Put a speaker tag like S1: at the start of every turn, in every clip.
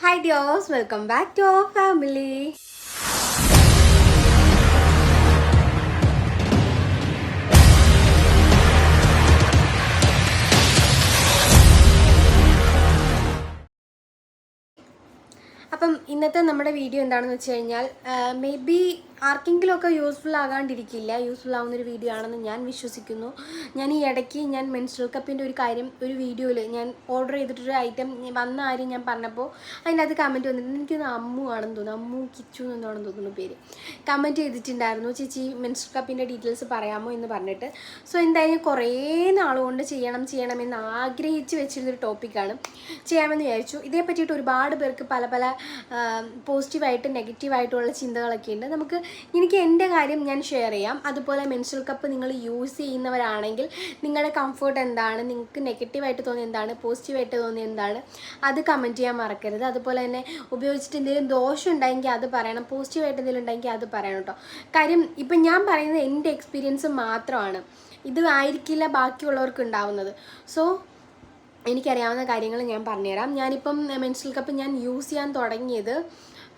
S1: hi dears welcome back to our family ഇന്നത്തെ നമ്മുടെ video എന്താണെന്ന് വെച്ച് കഴിഞ്ഞാൽ മേ ബി ആർക്കെങ്കിലുമൊക്കെ യൂസ്ഫുൾ ആകാണ്ടിരിക്കില്ല യൂസ്ഫുൾ ആവുന്ന ഒരു വീഡിയോ ആണെന്ന് ഞാൻ വിശ്വസിക്കുന്നു. ഞാൻ ഈ ഇടയ്ക്ക് ഞാൻ മെൻസ്ട്രൽ കപ്പിന്റെ ഒരു കാര്യം ഒരു വീഡിയോയിൽ ഞാൻ ഓർഡർ ചെയ്തിട്ടൊരു ഐറ്റം വന്ന കാര്യം ഞാൻ പറഞ്ഞപ്പോൾ അതിനകത്ത് കമന്റ് വന്നിട്ടുണ്ട് എനിക്കൊന്ന് അമ്മു ആണെന്ന് തോന്നുന്നു. അമ്മു കിച്ചു എന്നാണെന്ന് തോന്നുന്നു പേര്. കമന്റ് ചെയ്തിട്ടുണ്ടായിരുന്നു ചേച്ചി മെൻസ്ട്രൽ കപ്പിന്റെ ഡീറ്റെയിൽസ് പറയാമോ? എന്ന് പറഞ്ഞിട്ട്. സോ എന്തായാലും കുറേ നാളുകൊണ്ട് ചെയ്യണം ചെയ്യണമെന്ന് ആഗ്രഹിച്ച് വെച്ചിരുന്നൊരു ടോപ്പിക്കാണ് ചെയ്യാമെന്ന് വിചാരിച്ചു. ഇതേ പറ്റിയിട്ട് ഒരുപാട് പേർക്ക് പല പല പോസിറ്റീവായിട്ട് നെഗറ്റീവായിട്ടുള്ള ചിന്തകളൊക്കെ ഉണ്ട് നമുക്ക് എനിക്ക് എന്റെ കാര്യം ഞാൻ ഷെയർ ചെയ്യാം. അതുപോലെ മെൻസ്ട്രൽ കപ്പ് നിങ്ങൾ യൂസ് ചെയ്യുന്നവരാണെങ്കിൽ നിങ്ങളുടെ കംഫർട്ട് എന്താണ്? നിങ്ങൾക്ക് നെഗറ്റീവായിട്ട് തോന്നിയ എന്താണ്? പോസിറ്റീവായിട്ട് തോന്നിയ എന്താണ്? അത് കമന്റ് ചെയ്യാൻ മറക്കരുത്. അതുപോലെ തന്നെ ഉപയോഗിച്ചിട്ട് എന്തെങ്കിലും ദോഷം ഉണ്ടെങ്കിൽ അത് പറയണം. പോസിറ്റീവായിട്ട് എന്തെങ്കിലും ഉണ്ടെങ്കിൽ അത് പറയണം കേട്ടോ കാര്യം ഇപ്പം ഞാൻ പറയുന്നത് എന്റെ എക്സ്പീരിയൻസ് മാത്രമാണ്. ഇത് ആയിരിക്കില്ല ബാക്കിയുള്ളവർക്ക് ഉണ്ടാവുന്നത്. സോ എനിക്കറിയാവുന്ന കാര്യങ്ങൾ ഞാൻ പറഞ്ഞുതരാം. ഞാനിപ്പം മെൻസ്ട്രൽ കപ്പ് ഞാൻ യൂസ് ചെയ്യാൻ തുടങ്ങിയത്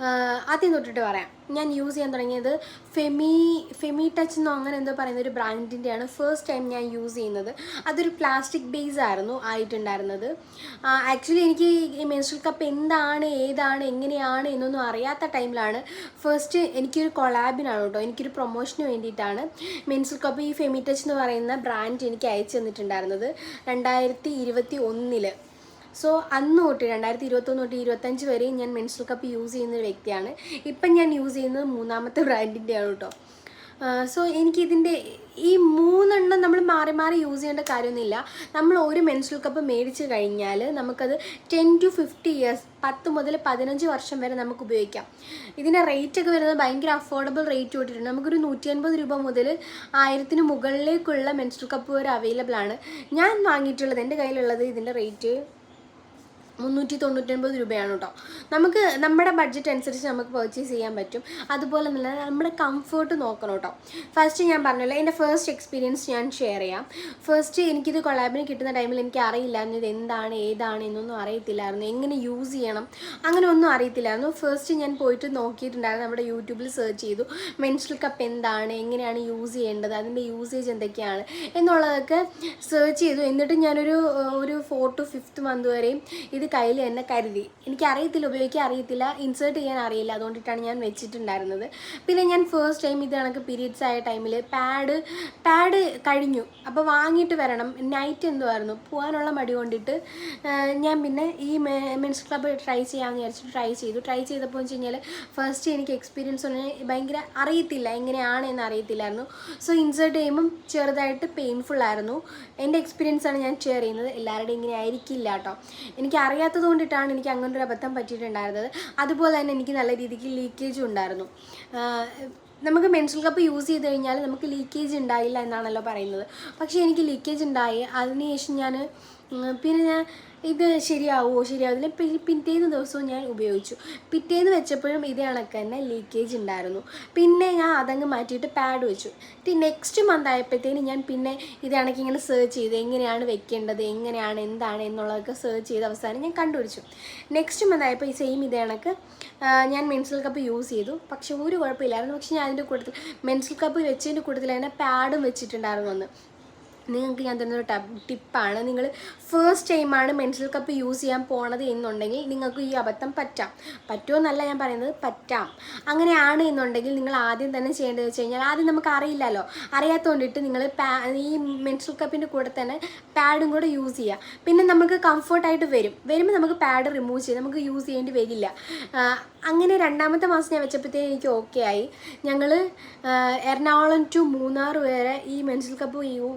S1: ആദ്യം തൊട്ടിട്ട് പറയാം. ഞാൻ യൂസ് ചെയ്യാൻ തുടങ്ങിയത് ഫെമി ഫെമി ടച്ച് എന്നോ അങ്ങനെ എന്തോ പറയുന്ന ഒരു ബ്രാൻഡിന്റെയാണ് ഫസ്റ്റ് ടൈം ഞാൻ യൂസ് ചെയ്യുന്നത്. അതൊരു പ്ലാസ്റ്റിക് ബേസ് ആയിരുന്നു ആയിട്ടുണ്ടായിരുന്നത്. ആക്ച്വലി എനിക്ക് ഈ മെൻസ്ട്രൽ കപ്പ് എന്താണ് ഏതാണ് എങ്ങനെയാണ് എന്നൊന്നും അറിയാത്ത ടൈമിലാണ് ഫസ്റ്റ് എനിക്കൊരു കൊളാബിനാണ് കേട്ടോ എനിക്കൊരു പ്രൊമോഷന് വേണ്ടിയിട്ടാണ് മെൻസ്ട്രൽ കപ്പ് ഈ ഫെമി ടച്ച് എന്ന് പറയുന്ന ബ്രാൻഡ് എനിക്ക് അയച്ചു തന്നിട്ടുണ്ടായിരുന്നത്. രണ്ടായിരത്തി ഇരുപത്തി ഒന്നിൽ. സോ അന്ന് തൊട്ട് രണ്ടായിരത്തി ഇരുപത്തൊന്ന് തൊട്ട് ഇരുപത്തഞ്ച് വരെയും ഞാൻ മെൻസ്ട്രൽ കപ്പ് യൂസ് ചെയ്യുന്ന ഒരു വ്യക്തിയാണ്. ഇപ്പം ഞാൻ യൂസ് ചെയ്യുന്നത് മൂന്നാമത്തെ ബ്രാൻഡിന്റെയാണ് കേട്ടോ സോ എനിക്കിതിന്റെ ഈ മൂന്നെണ്ണം നമ്മൾ മാറി മാറി യൂസ് ചെയ്യേണ്ട കാര്യമൊന്നുമില്ല. നമ്മൾ ഒരു മെൻസ്ട്രൽ കപ്പ് മേടിച്ച് കഴിഞ്ഞാൽ നമുക്കത് ടെൻ ടു ഫിഫ്റ്റി ഇയേഴ്സ് പത്ത് മുതൽ പതിനഞ്ച് വർഷം വരെ നമുക്ക് ഉപയോഗിക്കാം. ഇതിന്റെ റേറ്റ് ഒക്കെ വരുന്നത് ഭയങ്കര അഫോർഡബിൾ റേറ്റ് തൊട്ടിട്ടുണ്ട് നമുക്കൊരു നൂറ്റി അൻപത് രൂപ മുതൽ ആയിരത്തിന് മുകളിലേക്കുള്ള മെൻസ്ട്രൽ കപ്പ് വരെ അവൈലബിൾ ആണ്. ഞാൻ വാങ്ങിയിട്ടുള്ളത് എന്റെ കയ്യിലുള്ളത് ഇതിന്റെ റേറ്റ് മുന്നൂറ്റി തൊണ്ണൂറ്റൊൻപത് രൂപയാണ് കേട്ടോ നമുക്ക് നമ്മുടെ ബഡ്ജറ്റ് അനുസരിച്ച് നമുക്ക് പർച്ചേസ് ചെയ്യാൻ പറ്റും. അതുപോലെ തന്നെ നമ്മുടെ കംഫർട്ട് നോക്കണം കേട്ടോ ഫസ്റ്റ് ഞാൻ പറഞ്ഞല്ലോ എന്റെ ഫസ്റ്റ് എക്സ്പീരിയൻസ് ഞാൻ ഷെയർ ചെയ്യാം. ഫസ്റ്റ് എനിക്കിത് കൊളാബിന് കിട്ടുന്ന ടൈമിൽ എനിക്ക് അറിയില്ലായിരുന്നു ഇത് എന്താണ് ഏതാണ് എന്നൊന്നും അറിയത്തില്ലായിരുന്നു. എങ്ങനെ യൂസ് ചെയ്യണം അങ്ങനെ ഒന്നും അറിയത്തില്ലായിരുന്നു. ഫസ്റ്റ് ഞാൻ പോയിട്ട് നോക്കിയിട്ടുണ്ടായിരുന്നു നമ്മുടെ യൂട്യൂബിൽ സെർച്ച് ചെയ്തു. മെൻസ്ട്രൽ കപ്പ് എന്താണ് എങ്ങനെയാണ് യൂസ് ചെയ്യേണ്ടത് അതിന്റെ യൂസേജ് എന്തൊക്കെയാണ് എന്നുള്ളതൊക്കെ സെർച്ച് ചെയ്തു. എന്നിട്ട് ഞാനൊരു ഒരു ഫോർ ടു ഫിഫ്ത്ത് മന്ത് വരെയും ഇത് കയ്യിൽ തന്നെ കരുതി. എനിക്ക് അറിയത്തില്ല ഉപയോഗിക്കാൻ അറിയത്തില്ല ഇൻസേർട്ട് ചെയ്യാൻ അറിയില്ല. അതുകൊണ്ടിട്ടാണ് ഞാൻ വെച്ചിട്ടുണ്ടായിരുന്നത്. പിന്നെ ഞാൻ ഫസ്റ്റ് ടൈം ഇത് കണക്ക് പീരീഡ്സ് ആയ ടൈമിൽ പാഡ് പാഡ് കഴിഞ്ഞു. അപ്പോൾ വാങ്ങിയിട്ട് വരണം. നൈറ്റ് എന്തുമായിരുന്നു പോകാനുള്ള മടി കൊണ്ടിട്ട് ഞാൻ പിന്നെ ഈ മെൻസ് ക്ലബ്ബ് ട്രൈ ചെയ്യാമെന്ന് വിചാരിച്ചിട്ട് ട്രൈ ചെയ്തു. ട്രൈ ചെയ്തപ്പോൾ വെച്ച് കഴിഞ്ഞാൽ ഫസ്റ്റ് എനിക്ക് എക്സ്പീരിയൻസ് ഒന്നും ഭയങ്കര അറിയത്തില്ല എങ്ങനെയാണ് എന്ന് അറിയത്തില്ലായിരുന്നു. സോ ഇൻസേർട്ട് ചെയ്യുമ്പം ചെറുതായിട്ട് പെയിൻഫുൾ ആയിരുന്നു. എന്റെ ആണ് ഞാൻ ഷെയർ ചെയ്യുന്നത്. എല്ലാവരുടെയും ഇങ്ങനെ ആയിരിക്കില്ല കേട്ടോ. എനിക്ക് അറിയാത്തത് കൊണ്ടിട്ടാണ് എനിക്ക് അങ്ങനെ ഒരു അബദ്ധം പറ്റിയിട്ടുണ്ടായിരുന്നത്. അതുപോലെ തന്നെ എനിക്ക് നല്ല രീതിക്ക് ലീക്കേജും ഉണ്ടായിരുന്നു. നമുക്ക് മെൻസ്ട്രൽ കപ്പ് യൂസ് ചെയ്ത് കഴിഞ്ഞാൽ നമുക്ക് ലീക്കേജ് ഉണ്ടായില്ല എന്നാണല്ലോ പറയുന്നത്. പക്ഷേ എനിക്ക് ലീക്കേജ് ഉണ്ടായി. അതിനുശേഷം ഞാൻ പിന്നെ ഞാൻ ഇത് ശരിയാവുമോ ശരിയാവില്ല പിറ്റേന്ന് ദിവസവും ഞാൻ ഉപയോഗിച്ചു. പിറ്റേന്ന് വെച്ചപ്പോഴും ഇതേ കണക്ക് തന്നെ ലീക്കേജ് ഉണ്ടായിരുന്നു. പിന്നെ ഞാൻ അതങ്ങ് മാറ്റിയിട്ട് പാഡ് വെച്ചു. നെക്സ്റ്റ് മന്ത് ആയപ്പോഴത്തേന് ഞാൻ പിന്നെ ഇത് കണക്ക് ഇങ്ങനെ സെർച്ച് ചെയ്ത് എങ്ങനെയാണ് വെക്കേണ്ടത് എങ്ങനെയാണ് എന്താണ് എന്നുള്ളതൊക്കെ സെർച്ച് ചെയ്ത് അവസാനം ഞാൻ കണ്ടുപിടിച്ചു. നെക്സ്റ്റ് മന്ത് ആയപ്പോൾ ഈ സെയിം ഇതേ കണക്ക് ഞാൻ മെൻസിൽ കപ്പ് യൂസ് ചെയ്തു. പക്ഷേ ഒരു കുഴപ്പമില്ലായിരുന്നു. പക്ഷേ ഞാൻ അതിന്റെ കൂട്ടത്തിൽ മെൻസിൽ കപ്പ് വെച്ചതിന്റെ കൂട്ടത്തിൽ തന്നെ പാഡും വെച്ചിട്ടുണ്ടായിരുന്നു അന്ന്. നിങ്ങൾക്ക് ഞാൻ തരുന്നൊരു ടബ് ടിപ്പാണ് നിങ്ങൾ ഫസ്റ്റ് ടൈമാണ് മെൻസൽ കപ്പ് യൂസ് ചെയ്യാൻ പോണത് എന്നുണ്ടെങ്കിൽ നിങ്ങൾക്ക് ഈ അബദ്ധം പറ്റാം. പറ്റുമോ എന്നല്ല ഞാൻ പറയുന്നത് പറ്റാം. അങ്ങനെയാണ് എന്നുണ്ടെങ്കിൽ നിങ്ങൾ ആദ്യം തന്നെ ചെയ്യേണ്ടത് വെച്ച് കഴിഞ്ഞാൽ ആദ്യം നമുക്ക് അറിയില്ലല്ലോ. അറിയാത്തതുകൊണ്ടിട്ട് നിങ്ങൾ ഈ മെൻസൽ കപ്പിന്റെ കൂടെ തന്നെ പാഡും കൂടെ യൂസ് ചെയ്യുക പിന്നെ നമുക്ക് കംഫർട്ടായിട്ട് വരും. വരുമ്പോൾ നമുക്ക് പാഡ് റിമൂവ് ചെയ്യാം. നമുക്ക് യൂസ് ചെയ്യേണ്ടി വരില്ല. അങ്ങനെ രണ്ടാമത്തെ മാസം ഞാൻ വെച്ചപ്പോഴത്തേക്കും എനിക്ക് ഓക്കെ ആയി. ഞങ്ങൾ എറണാകുളം ടു മൂന്നാർ വരെ ഈ മെൻസൽ കപ്പ് യൂ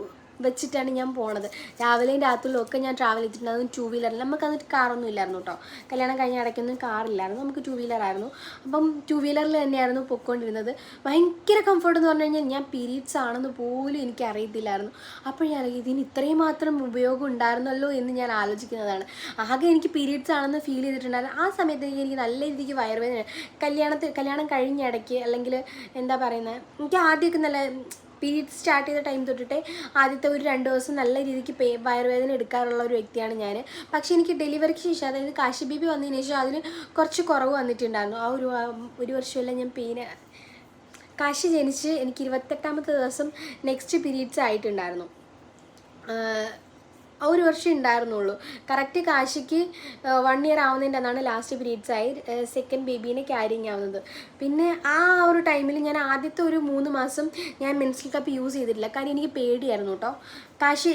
S1: വെച്ചിട്ടാണ് ഞാൻ പോണത്. രാവിലെയും രാത്രിയിലും ഒക്കെ ഞാൻ ട്രാവൽ ചെയ്തിട്ടുണ്ടായിരുന്നു ടൂ വീലറിൽ നമുക്കത് കാറൊന്നും ഇല്ലായിരുന്നു കേട്ടോ കല്യാണം കഴിഞ്ഞ ഇടയ്ക്കൊന്നും കാറില്ലായിരുന്നു നമുക്ക് ടൂ വീലറായിരുന്നു അപ്പം ടൂ വീലറിൽ തന്നെയായിരുന്നു പൊയ്ക്കൊണ്ടിരുന്നത്. ഭയങ്കര കംഫർട്ട് എന്ന് പറഞ്ഞു കഴിഞ്ഞാൽ ഞാൻ പീരീഡ്സ് ആണെന്ന് പോലും എനിക്ക് അറിയത്തില്ലായിരുന്നു. അപ്പോൾ ഞാൻ ഇതിന് ഇത്രയും മാത്രം ഉപയോഗം ഉണ്ടായിരുന്നല്ലോ എന്ന് ഞാൻ ആലോചിക്കുന്നതാണ്. ആകെ എനിക്ക് പീരീഡ്സ് ആണെന്ന് ഫീൽ ചെയ്തിട്ടുണ്ടായിരുന്നു. ആ സമയത്ത് എനിക്ക് നല്ല രീതിക്ക് വയറുവേദന കല്യാണത്തിൽ കല്യാണം കഴിഞ്ഞ ഇടയ്ക്ക് അല്ലെങ്കിൽ എന്താ പറയുന്നത് എനിക്ക് ആദ്യമൊക്കെ നല്ല പീരീഡ് സ്റ്റാർട്ട് ചെയ്ത ടൈം തൊട്ടിട്ട് ആദ്യത്തെ ഒരു രണ്ട് ദിവസം നല്ല രീതിക്ക് പേ വയറുവേദന എടുക്കാറുള്ള ഒരു വ്യക്തിയാണ് ഞാൻ പക്ഷേ എനിക്ക് ഡെലിവറിക്ക് ശേഷം അതായത് കാശി ബേബി വന്നതിന് ശേഷം അതിന് കുറച്ച് കുറവ് വന്നിട്ടുണ്ടായിരുന്നു. ആ ഒരു ഒരു വർഷമെല്ലാം ഞാൻ പെയിന് കാശി ജനിച്ച് എനിക്ക് ഇരുപത്തെട്ടാമത്തെ ദിവസം നെക്സ്റ്റ് പീരീഡ്സ് ആയിട്ടുണ്ടായിരുന്നു. ഒരു വർഷം ഉണ്ടായിരുന്നുള്ളൂ കറക്റ്റ് കാശിക്ക് വൺ ഇയർ ആവുന്നതിന്റെ അന്നാണ് ലാസ്റ്റ് പീരീഡ്സ് ആയി സെക്കൻഡ് ബേബീനെ ക്യാരിങ് ആവുന്നത്. പിന്നെ ആ ഒരു ടൈമിൽ ഞാൻ ആദ്യത്തെ ഒരു മൂന്ന് മാസം ഞാൻ മെൻസിൽ കപ്പ് യൂസ് ചെയ്തിട്ടില്ല. കാരണം എനിക്ക് പേടിയായിരുന്നു കേട്ടോ കാശി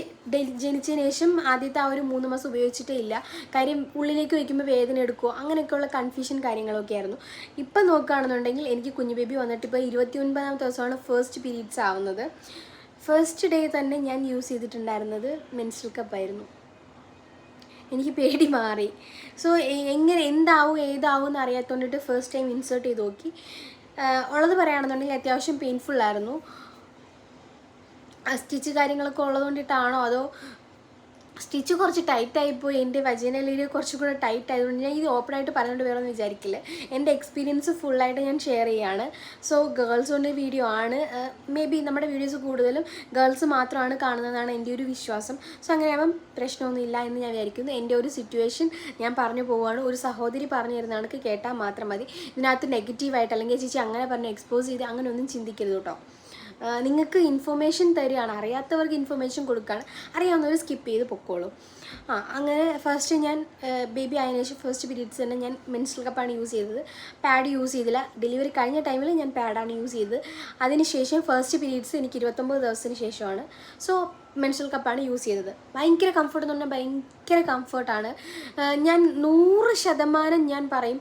S1: ജനിച്ചതിന് ശേഷം ആദ്യത്തെ ആ ഒരു മൂന്ന് മാസം ഉപയോഗിച്ചിട്ടേ ഇല്ല. കാര്യം ഉള്ളിലേക്ക് വയ്ക്കുമ്പോൾ വേദന എടുക്കുമോ അങ്ങനെയൊക്കെയുള്ള കൺഫ്യൂഷൻ കാര്യങ്ങളൊക്കെ ആയിരുന്നു. ഇപ്പം നോക്കുകയാണെന്നുണ്ടെങ്കിൽ എനിക്ക് കുഞ്ഞു ബേബി വന്നിട്ട് ഇപ്പോൾ ഇരുപത്തി ഒൻപതാമത്തെ ദിവസമാണ് ഫസ്റ്റ് പീരീഡ്സ് ആവുന്നത്. ഫസ്റ്റ് ഡേ തന്നെ ഞാൻ യൂസ് ചെയ്തിട്ടുണ്ടായിരുന്നത് മെൻസ്ട്രൽ കപ്പായിരുന്നു എനിക്ക് പേടി മാറി. സോ എങ്ങനെ എന്താവും ഏതാവും എന്ന് അറിയാത്തോണ്ടിട്ട് ഫസ്റ്റ് ടൈം ഇൻസേർട്ട് ചെയ്ത് നോക്കി. ഉള്ളത് പറയുകയാണെന്നുണ്ടെങ്കിൽ അത്യാവശ്യം പെയിൻഫുള്ളായിരുന്നു സ്റ്റിച്ച് കാര്യങ്ങളൊക്കെ ഉള്ളതുകൊണ്ടിട്ടാണോ അതോ സ്റ്റിച്ച് കുറച്ച് ടൈറ്റ് ആയിപ്പോയി. എന്റെ വജനലിൽ കുറച്ചും കൂടെ ടൈറ്റ് ആയതുകൊണ്ട് ഞാൻ ഇത് ഓപ്പൺ ആയിട്ട് പറഞ്ഞുകൊണ്ട് വേണമെന്ന് വിചാരിക്കില്ല. എന്റെ എക്സ്പീരിയൻസ് ഫുള്ളായിട്ട് ഞാൻ ഷെയർ ചെയ്യാണ്. സോ ഗേൾസ് കൊണ്ട് വീഡിയോ ആണ്. മേ ബി നമ്മുടെ വീഡിയോസ് കൂടുതലും ഗേൾസ് മാത്രമാണ് കാണുന്നതാണ് എന്റെ ഒരു വിശ്വാസം. സോ അങ്ങനെയാകുമ്പം പ്രശ്നമൊന്നുമില്ല എന്ന് ഞാൻ വിചാരിക്കുന്നു. എന്റെ ഒരു സിറ്റുവേഷൻ ഞാൻ പറഞ്ഞു പോവുകയാണ്. ഒരു സഹോദരി പറഞ്ഞു തരുന്ന കണക്ക് കേട്ടാൽ മാത്രം മതി. ഇതിനകത്ത് നെഗറ്റീവായിട്ട് അല്ലെങ്കിൽ ചേച്ചി അങ്ങനെ പറഞ്ഞ് എക്സ്പോസ് ചെയ്ത് അങ്ങനെ ഒന്നും ചിന്തിക്കരുത് കേട്ടോ. നിങ്ങൾക്ക് ഇൻഫർമേഷൻ തരികയാണ്. അറിയാത്തവർക്ക് ഇൻഫർമേഷൻ കൊടുക്കുകയാണ്. അറിയാവുന്നവർ സ്കിപ്പ് ചെയ്ത് പൊക്കോളൂ. ആ അങ്ങനെ ഫസ്റ്റ് ഞാൻ ബേബി ആയതിനു ശേഷം ഫസ്റ്റ് പീരീഡ്സ് തന്നെ ഞാൻ മെൻസ്ട്രൽ കപ്പാണ് യൂസ് ചെയ്തത്. പാഡ് യൂസ് ചെയ്തില്ല. ഡെലിവറി കഴിഞ്ഞ ടൈമിൽ ഞാൻ പാഡാണ് യൂസ് ചെയ്തത്. അതിനുശേഷം ഫസ്റ്റ് പീരീഡ്സ് എനിക്ക് ഇരുപത്തൊമ്പത് ദിവസത്തിന് ശേഷമാണ്. സോ മെൻഷൽ കപ്പാണ് യൂസ് ചെയ്തത്. ഭയങ്കര കംഫർട്ട് എന്ന് പറഞ്ഞാൽ ഭയങ്കര കംഫർട്ടാണ് ഞാൻ നൂറ് ശതമാനം ഞാൻ പറയും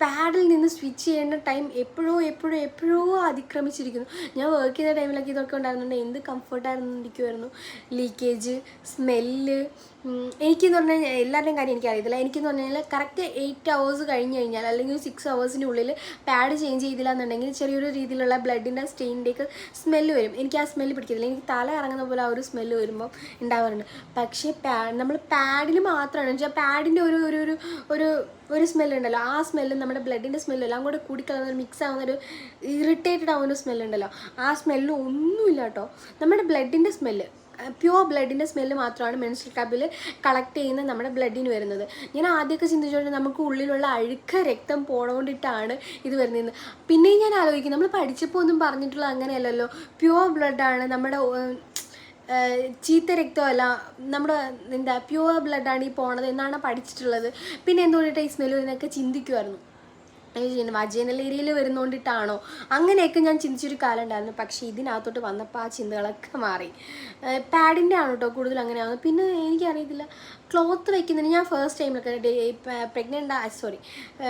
S1: പാഡിൽ നിന്ന് സ്വിച്ച് ചെയ്യേണ്ട ടൈം എപ്പോഴോ എപ്പോഴോ എപ്പോഴോ അതിക്രമിച്ചിരിക്കുന്നു. ഞാൻ വർക്ക് ചെയ്ത ടൈമിലൊക്കെ ഇതൊക്കെ ഉണ്ടായിരുന്നുണ്ട്. എന്ത് കംഫർട്ടായിരുന്നു ഇരിക്കുമായിരുന്നു ലീക്കേജ് സ്മെല്ല് എനിക്കെന്ന് പറഞ്ഞു കഴിഞ്ഞാൽ എല്ലാവരുടെയും കാര്യം എനിക്കറിയത്തില്ല എനിക്കെന്ന് പറഞ്ഞു കഴിഞ്ഞാൽ കറക്റ്റ് എയ്റ്റ് അവേഴ്സ് കഴിഞ്ഞ് കഴിഞ്ഞാൽ അല്ലെങ്കിൽ സിക്സ് അവേഴ്സിന്റെ ഉള്ളിൽ പാഡ് ചേഞ്ച് ചെയ്തില്ല എന്നുണ്ടെങ്കിൽ ചെറിയൊരു രീതിയിലുള്ള ബ്ലഡിന്റെ സ്റ്റെയിന്റെയൊക്കെ സ്മെല്ല് വരും. എനിക്ക് ആ സ്മെല്ല് പിടിക്കത്തില്ല. എനിക്ക് തല ഇറങ്ങുന്ന പോലെ ആ ഒരു സ്മെല്ല് വരുമ്പോൾ ഉണ്ടാവാറുണ്ട്. പക്ഷേ പാ നമ്മൾ പാഡിൽ മാത്രമാണ്. വെച്ചാൽ പാഡിന്റെ ഒരു ഒരു ഒരു ഒരു സ്മെല്ലുണ്ടല്ലോ. ആ സ്മെല്ലും നമ്മുടെ ബ്ലഡിന്റെ സ്മെല്ലും എല്ലാം കൂടെ കൂടിക്കലർന്ന ഒരു മിക്സ് ആവുന്ന ഒരു ഇറിറ്റേറ്റഡ് ആവുന്ന ഒരു സ്മെല്ലുണ്ടല്ലോ. ആ സ്മെല്ലും ഒന്നുമില്ല കേട്ടോ. നമ്മുടെ ബ്ലഡിന്റെ സ്മെല്ല് പ്യുവർ ബ്ലഡിന്റെ സ്മെല്ല് മാത്രമാണ് മെൻസ്ട്രൽ കപ്പിൽ കളക്ട് ചെയ്യുന്ന നമ്മുടെ ബ്ലഡിന് വരുന്നത്. ഞാൻ ആദ്യമൊക്കെ ചിന്തിച്ചുകൊണ്ട് നമുക്ക് ഉള്ളിലുള്ള അഴുക്ക രക്തം പോണോണ്ടിട്ടാണ് ഇത് വരുന്നതെന്ന് പിന്നെയും ഞാൻ ആലോചിക്കും നമ്മൾ പഠിച്ചപ്പോൾ ഒന്നും പറഞ്ഞിട്ടുള്ള അങ്ങനെയല്ലല്ലോ. പ്യുവർ ബ്ലഡാണ് നമ്മുടെ ചീത്ത രക്തമല്ല നമ്മുടെ എന്താ പ്യുവർ ബ്ലഡാണ് ഈ പോണത് എന്നാണ് പഠിച്ചിട്ടുള്ളത്. പിന്നെ എന്തുകൊണ്ടിട്ട് ഈ സ്മെല്ല് എന്നൊക്കെ ചിന്തിക്കുമായിരുന്നു വജനൽ ഏരിയയിൽ വരുന്നോണ്ടിട്ടാണോ? അങ്ങനെയൊക്കെ ഞാൻ ചിന്തിച്ചൊരു കാലം ഉണ്ടായിരുന്നു പക്ഷേ ഇതിനകത്തോട്ട് വന്നപ്പോൾ ആ ചിന്തകളൊക്കെ മാറി. പാഡിന്റെ ആണ് കേട്ടോ കൂടുതൽ അങ്ങനെ ആവുന്നത് പിന്നെ എനിക്കറിയത്തില്ല ക്ലോത്ത് വെക്കുന്നതിന് ഞാൻ ഫസ്റ്റ് ടൈമിലൊക്കെ പ്രഗ്നന്റ് സോറി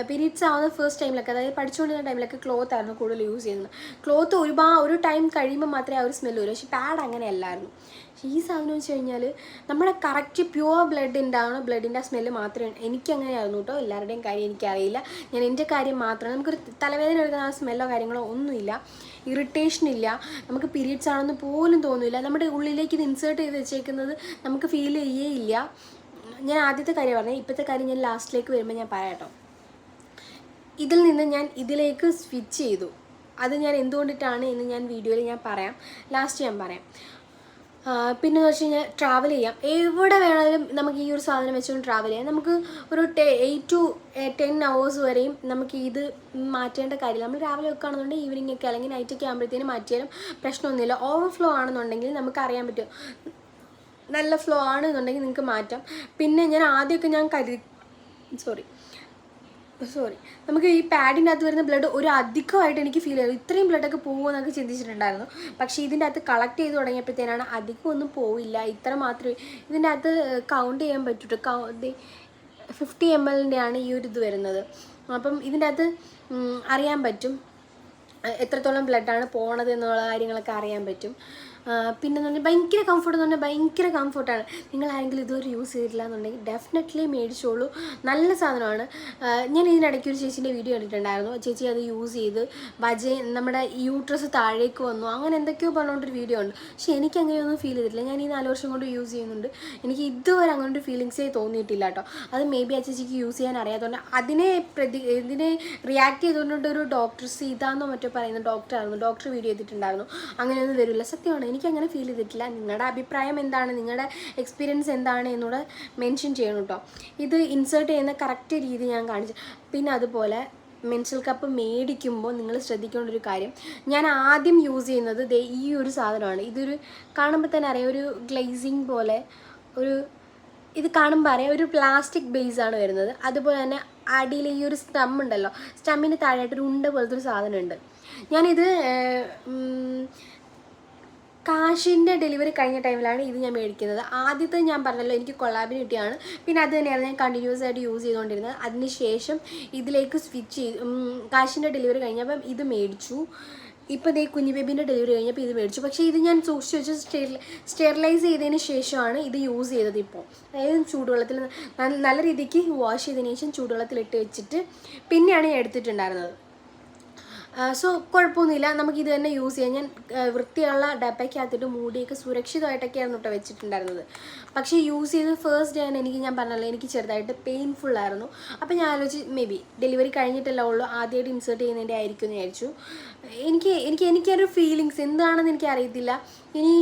S1: പീരീഡ്സ് ആവുന്ന ഫസ്റ്റ് ടൈമിലൊക്കെ അതായത് പഠിച്ചുകൊണ്ടിരുന്ന ടൈമിലൊക്കെ ക്ലോത്ത് ആയിരുന്നു കൂടുതൽ യൂസ് ചെയ്യുന്നത്. ക്ലോത്ത് ഒരുപാട് ഒരു ടൈം കഴിയുമ്പോൾ മാത്രമേ ആ ഒരു സ്മെല്ല് വരൂ. പക്ഷേ പാഡ് അങ്ങനെയല്ലായിരുന്നു. പക്ഷേ ഈ സാധനം വെച്ച് കഴിഞ്ഞാൽ നമ്മുടെ കറക്റ്റ് പ്യുവർ ബ്ലഡ് ഉണ്ടാവണം ബ്ലഡിന്റെ സ്മെല്ല് മാത്രമേ എനിക്ക് അങ്ങനെയായിരുന്നു കേട്ടോ എല്ലാവരുടെയും കാര്യം എനിക്കറിയില്ല. ഞാൻ എന്റെ കാര്യം മാത്രം. നമുക്കൊരു തലവേദന എടുക്കുന്ന ആ സ്മെല്ലോ കാര്യങ്ങളോ ഒന്നുമില്ല. ഇറിറ്റേഷൻ ഇല്ല. നമുക്ക് പീരീഡ്സ് ആണെന്ന് പോലും തോന്നില്ല നമ്മുടെ ഉള്ളിലേക്ക് ഇത് ഇൻസേർട്ട് ചെയ്ത് വെച്ചേക്കുന്നത് നമുക്ക് ഫീൽ ചെയ്യേ ഇല്ല ഞാൻ ആദ്യത്തെ കാര്യം പറഞ്ഞത് ഇപ്പോഴത്തെ കാര്യം ഞാൻ ലാസ്റ്റിലേക്ക് വരുമ്പോൾ ഞാൻ പറയാട്ടോ ഇതിൽ നിന്ന് ഞാൻ ഇതിലേക്ക് സ്വിച്ച് ചെയ്തു. അത് ഞാൻ എന്തുകൊണ്ടിട്ടാണ് എന്ന് ഞാൻ വീഡിയോയിൽ ഞാൻ പറയാം. ലാസ്റ്റ് ഞാൻ പറയാം. പിന്നെ വെച്ച് കഴിഞ്ഞാൽ ട്രാവൽ ചെയ്യാം. എവിടെ വേണമെങ്കിലും നമുക്ക് ഈ ഒരു സാധനം വെച്ചുകൊണ്ട് ട്രാവൽ ചെയ്യാം. നമുക്ക് ഒരു ടെ എയ്റ്റ് ടു ടെൻ അവേഴ്സ് വരെയും നമുക്ക് ഇത് മാറ്റേണ്ട കാര്യമില്ല. നമ്മൾ രാവിലെ വെക്കുകയാണെന്നുണ്ടെങ്കിൽ ഈവനിങ് ഒക്കെ അല്ലെങ്കിൽ നൈറ്റ് ഒക്കെ ആകുമ്പോഴത്തേനും മാറ്റിയാലും പ്രശ്നമൊന്നുമില്ല. ഓവർഫ്ലോ ആണെന്നുണ്ടെങ്കിൽ നമുക്ക് അറിയാൻ പറ്റും. നല്ല ഫ്ലോ ആണെന്നുണ്ടെങ്കിൽ നിങ്ങൾക്ക് മാറ്റാം. പിന്നെ ഞാൻ ആദ്യമൊക്കെ ഞാൻ കരുതി സോറി സോറി നമുക്ക് ഈ പാഡിന്റെ അകത്ത് വരുന്ന ബ്ലഡ് ഒരു അധികമായിട്ട് എനിക്ക് ഫീൽ ചെയ്തു. ഇത്രയും ബ്ലഡൊക്കെ പോകുമെന്നൊക്കെ ചിന്തിച്ചിട്ടുണ്ടായിരുന്നു. പക്ഷേ ഇതിന്റെ അകത്ത് കളക്ട് ചെയ്ത് തുടങ്ങിയപ്പോഴത്തേനാണ് അധികം ഒന്നും പോവില്ല. ഇത്ര മാത്രമേ ഇതിന്റെ അകത്ത് കൗണ്ട് ചെയ്യാൻ പറ്റൂട്ടോ. കൗ ഫിഫ്റ്റി എം എല്ലിന്റെ ആണ് ഈ ഒരു ഇത് വരുന്നത്. അപ്പം ഇതിന്റെ അകത്ത് അറിയാൻ പറ്റും. എത്രത്തോളം ബ്ലഡാണ് പോണത് എന്നുള്ള കാര്യങ്ങളൊക്കെ അറിയാൻ പറ്റും. പിന്നെ എന്ന് പറഞ്ഞാൽ ഭയങ്കര കംഫർട്ട് എന്ന് പറഞ്ഞാൽ ഭയങ്കര കംഫർട്ടാണ് നിങ്ങൾ ആരെങ്കിലും ഇതുവരെ യൂസ് ചെയ്തിട്ടില്ല എന്നുണ്ടെങ്കിൽ ഡെഫിനറ്റ്ലി മേടിച്ചോളൂ. നല്ല സാധനമാണ്. ഞാൻ ഇതിനിടയ്ക്ക് ഒരു ചേച്ചീന്റെ വീഡിയോ കണ്ടിട്ടുണ്ടായിരുന്നു. ചേച്ചി അത് യൂസ് ചെയ്ത് വജ നമ്മുടെ യൂട്രസ് താഴേക്ക് വന്നു. അങ്ങനെ എന്തൊക്കെയോ പറഞ്ഞുകൊണ്ടൊരു വീഡിയോ ഉണ്ട്. പക്ഷെ എനിക്ക് അങ്ങനെയൊന്നും ഫീൽ ചെയ്തിട്ടില്ല. ഞാൻ ഈ നാല് വർഷം കൊണ്ട് യൂസ് ചെയ്യുന്നുണ്ട്. എനിക്ക് ഇതുവരെ അങ്ങനൊരു ഫീലിങ്സേ തോന്നിയിട്ടില്ല കേട്ടോ. അത് മേ ബി ആ ചേച്ചിക്ക് യൂസ് ചെയ്യാൻ അറിയാത്തതുകൊണ്ട് അതിനെ പ്രതി ഇതിനെ റിയാക്ട് ചെയ്തുകൊണ്ട് ഒരു ഡോക്ടർ സീതാന്നോ മറ്റോ പറയുന്ന ഡോക്ടറായിരുന്നു ഡോക്ടർ വീഡിയോ ചെയ്തിട്ടുണ്ടായിരുന്നു. അങ്ങനെയൊന്നും വരില്ല. സത്യമാണ്. എനിക്ക് അങ്ങനെ ഫീൽ ചെയ്തിട്ടില്ല. നിങ്ങളുടെ അഭിപ്രായം എന്താണ്? നിങ്ങളുടെ എക്സ്പീരിയൻസ് എന്താണ് എന്നൂടെ മെൻഷൻ ചെയ്യണം കേട്ടോ ഇത് ഇൻസേർട്ട് ചെയ്യുന്ന കറക്റ്റ് രീതി ഞാൻ കാണിച്ചു പിന്നെ അതുപോലെ മെൻസൽ കപ്പ് മേടിക്കുമ്പോൾ നിങ്ങൾ ശ്രദ്ധിക്കേണ്ട ഒരു കാര്യം. ഞാൻ ആദ്യം യൂസ് ചെയ്യുന്നത് ദേ ഈ ഒരു സാധനമാണ്. ഇതൊരു കാണുമ്പോൾ തന്നെ അറിയാം ഒരു ഗ്ലേസിങ് പോലെ ഒരു ഇത് കാണുമ്പോൾ അറിയാം ഒരു പ്ലാസ്റ്റിക് ബേസ് ആണ് വരുന്നത്. അതുപോലെ തന്നെ അടിയിൽ ഈ ഒരു സ്റ്റം ഉണ്ടല്ലോ. സ്റ്റമ്മിന് താഴെയായിട്ട് ഒരു ഉണ്ട പോലത്തെ ഒരു സാധനമുണ്ട്. ഞാനിത് കാശിന്റെ ഡെലിവറി കഴിഞ്ഞ ടൈമിലാണ് ഇത് ഞാൻ മേടിക്കുന്നത്. ആദ്യത്തെ ഞാൻ പറഞ്ഞല്ലോ എനിക്ക് കൊളാബിന് കിട്ടിയാണ് പിന്നെ അത് തന്നെയാണ് ഞാൻ കണ്ടിന്യൂസ് ആയിട്ട് യൂസ് ചെയ്തുകൊണ്ടിരുന്നത്. അതിനുശേഷം ഇതിലേക്ക് സ്വിച്ച് ചെയ്ത്. കാശിന്റെ ഡെലിവറി കഴിഞ്ഞപ്പം ഇത് മേടിച്ചു. ഇപ്പോൾ ഇതേ കുഞ്ഞു ബേബിന്റെ ഡെലിവറി കഴിഞ്ഞപ്പോൾ ഇത് മേടിച്ചു. പക്ഷേ ഇത് ഞാൻ സൂക്ഷിച്ച് വെച്ച് സ്റ്റെ സ്റ്റെറിലൈസ് ചെയ്തതിന് ശേഷമാണ് ഇത് യൂസ് ചെയ്തത് ഇപ്പോൾ. അതായത് ചൂടുവെള്ളത്തിൽ നല്ല രീതിക്ക് വാഷ് ചെയ്തതിന് ശേഷം ചൂടുവെള്ളത്തിൽ ഇട്ട് വെച്ചിട്ട് പിന്നെയാണ് ഞാൻ എടുത്തിട്ടുണ്ടായിരുന്നത്. സോ കുഴപ്പമൊന്നുമില്ല. നമുക്ക് ഇത് തന്നെ യൂസ് ചെയ്യാം. ഞാൻ വൃത്തിയുള്ള ഡപ്പയ്ക്കകത്തിട്ട് മൂടിയൊക്കെ സുരക്ഷിതമായിട്ടൊക്കെയാണ് കേട്ടോ വെച്ചിട്ടുണ്ടായിരുന്നത്. പക്ഷേ യൂസ് ചെയ്ത് ഫസ്റ്റ് ഡേ ആണ് എനിക്ക് ഞാൻ പറഞ്ഞല്ലോ എനിക്ക് ചെറുതായിട്ട് പെയിൻഫുൾ ആയിരുന്നു. അപ്പോൾ ഞാൻ ആലോചിച്ച് മേ ബി ഡെലിവറി കഴിഞ്ഞിട്ടല്ല ഉള്ളൂ ആദ്യമായിട്ട് ഇൻസേർട്ട് ചെയ്യുന്നതിന്റെ ആയിരിക്കും എന്ന് വിചാരിച്ചു. എനിക്ക് എനിക്ക് എനിക്കൊരു ഫീലിങ്സ് എന്താണെന്ന് എനിക്ക് അറിയത്തില്ല ഇനി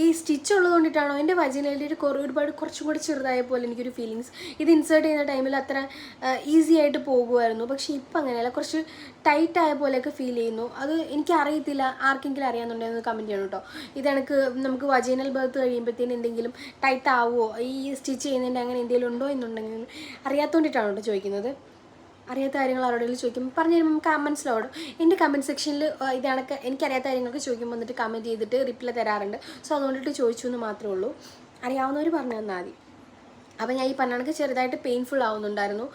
S1: ഈ സ്റ്റിച്ച് ഉള്ളത് കൊണ്ടിട്ടാണോ? എന്റെ വജനലിന്റെ ഒരു കുറേ ഒരുപാട് കുറച്ചും കൂടി ചെറുതായ പോലെ എനിക്കൊരു ഫീലിങ്സ് ഇത് ഇൻസേർട്ട് ചെയ്യുന്ന ടൈമിൽ അത്ര ഈസി ആയിട്ട് പോകുമായിരുന്നു. പക്ഷേ ഇപ്പം അങ്ങനെയല്ല. കുറച്ച് ടൈറ്റായ പോലെയൊക്കെ ഫീൽ ചെയ്യുന്നു. അത് എനിക്ക് അറിയത്തില്ല ആർക്കെങ്കിലും അറിയാമെന്നുണ്ടെങ്കിൽ കമന്റ് ചെയ്യണം കേട്ടോ. ഇത് എനിക്ക് നമുക്ക് വജൈനൽ ബർത്ത് കഴിയുമ്പോഴത്തേന് എന്തെങ്കിലും ടൈറ്റ് ആവുമോ ഈ സ്റ്റിച്ച് ചെയ്യുന്നതിന്റെ അങ്ങനെ എന്തെങ്കിലും ഉണ്ടോ എന്നുണ്ടെങ്കിൽ അറിയാത്തതുകൊണ്ടിട്ടാണ് കേട്ടോ ചോദിക്കുന്നത്. അറിയാത്ത കാര്യങ്ങൾ ആരോടെങ്കിലും ചോദിക്കുമ്പോൾ പറഞ്ഞു തരുമ്പോൾ നമുക്ക് മനസ്സിലാവും എന്റെ കമന്റ് സെക്ഷനിൽ ഇതാണൊക്കെ എനിക്കറിയാത്ത കാര്യങ്ങളൊക്കെ ചോദിക്കുമ്പോൾ വന്നിട്ട് കമന്റ് ചെയ്തിട്ട് റിപ്ലൈ തരാറുണ്ട്. സോ അതുകൊണ്ടിട്ട് ചോദിച്ചു എന്ന് മാത്രമേ ഉള്ളൂ. അറിയാവുന്നവർ പറഞ്ഞു തന്നാൽ മതി. അപ്പം ഞാൻ ഈ പറഞ്ഞ ചെറുതായിട്ട് പെയിൻഫുൾ ആവുന്നുണ്ടായിരുന്നു.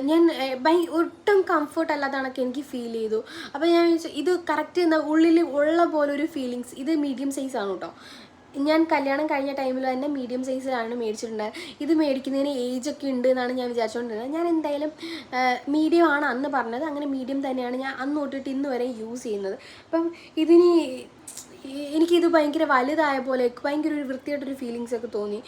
S1: ഞാൻ ഭയ ഒട്ടും കംഫർട്ട് അല്ലാതാണൊക്കെ എനിക്ക് ഫീൽ ചെയ്തു. അപ്പോൾ ഞാൻ ഇത് കറക്റ്റ് ഉള്ളിൽ ഉള്ള പോലെ ഒരു ഫീലിങ്സ് ഇത് മീഡിയം സൈസ് ആണ് കേട്ടോ ഞാൻ കല്യാണം കഴിഞ്ഞ ടൈമിൽ തന്നെ മീഡിയം സൈസിലാണ് മേടിച്ചിട്ടുണ്ടായത്. ഇത് മേടിക്കുന്നതിന് ഏജ് ഒക്കെ ഉണ്ട് എന്നാണ് ഞാൻ വിചാരിച്ചുകൊണ്ടിരുന്നത് ഞാൻ എന്തായാലും മീഡിയം ആണ് അന്ന് പറഞ്ഞത്. അങ്ങനെ മീഡിയം തന്നെയാണ് ഞാൻ അന്ന് തൊട്ടിട്ട് ഇന്ന് വരെ യൂസ് ചെയ്യുന്നത്. അപ്പം ഇതിന് എനിക്കിത് ഭയങ്കര വലുതായ പോലെ ഭയങ്കര ഒരു വൃത്തിയായിട്ടൊരു ഫീലിങ്സ് ഒക്കെ തോന്നി.